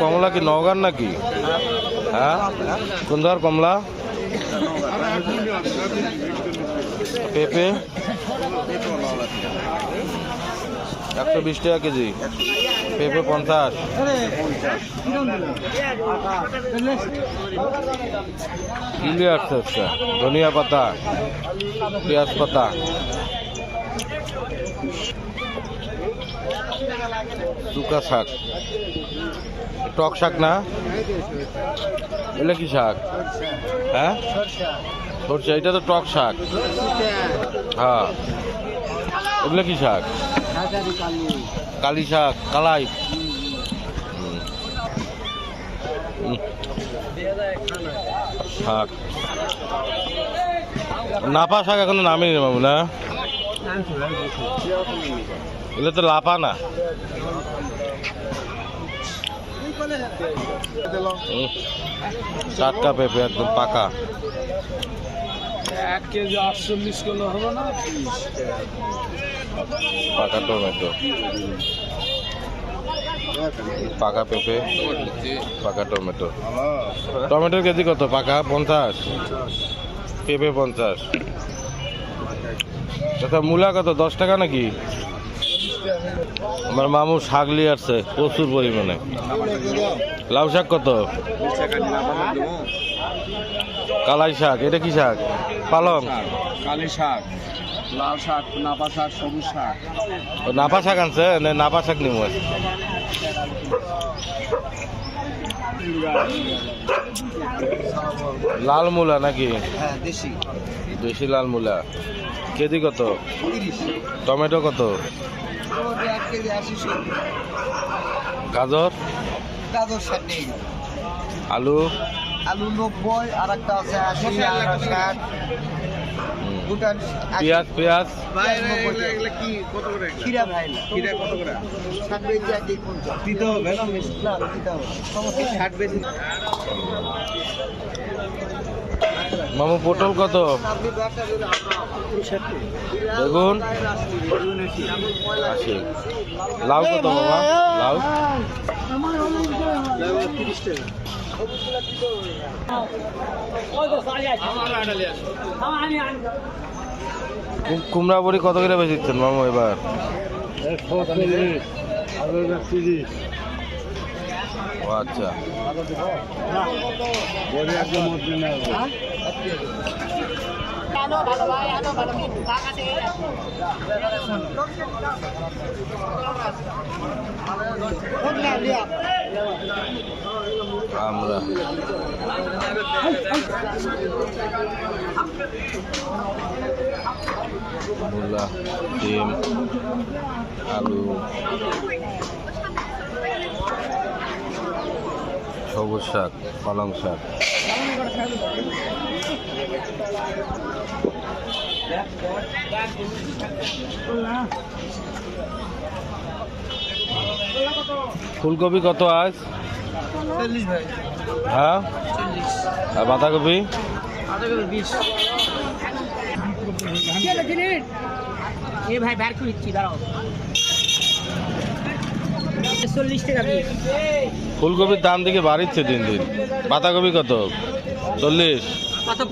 কমলা কি নওগাঁর নাকি? হ্যাঁ? কোন কমলা? পেঁপে? একশো বিশ টাকা কেজি। পেঁপে পঞ্চাশ। আসছে আচ্ছা ধনিয়া পাতা, পেঁয়াজ পাতা। শুকা শাক। টক শাক না? এগুলো কি শাক? হ্যাঁ? সরষে, এটা তো টক শাক। হ্যাঁ। এগুলো কি শাক? কালি শাক, কালাই। শাক। নাপা শাক এখনও নামেনি বাবু, না? এগুলো তো লাপা না। টাটকা পেঁপে একদম পাকা। এক কেজি আটচল্লিশ কিলো হবে না? পাকা টমেটো। পাকা পেঁপে পাকা টমেটো। টমেটোর কেজি কত? পাকা পঞ্চাশ। পেঁপে পঞ্চাশ। আচ্ছা মূলা কত? দশ টাকা নাকি? আমার মামু শাক নিয়ে আসছে প্রচুর পরিমাণে। লাউ শাক কত? কালাই শাক এটা কি শাক? পালং? কালি শাক লাল শাক নাপা শাক সবুজ শাক। নাপা শাক আনছে? নাপা শাক নিমু লাল মূলা নাকি? হ্যাঁ দেশি। দেশি লাল মূলা। কেজি কত? টমেটো কত? কেজি আশি গাজর গাজর আলু? আলু নব্বই আর একটা আছে আশি আর ষাট। পেঁয়াজ দিতে হবে মামু পটল কত? বেগুন? লাউ কত লাউ? কুমড়া বড়ি কত করে দিচ্ছেন মামু এবার? ও আচ্ছা। আমরা। মূলা ডিম আলু। সবুজ শাক পালং শাক। ফুলকপি কত আজ? হ্যাঁ? আর বাঁধাকপি? বিশ। ভাই বের করে দিচ্ছি দাঁড়াও। ফুলকপির দাম দিকে বাড়িচ্ছে দিন দিন। বাঁধাকপি কত? চল্লিশ। পাতা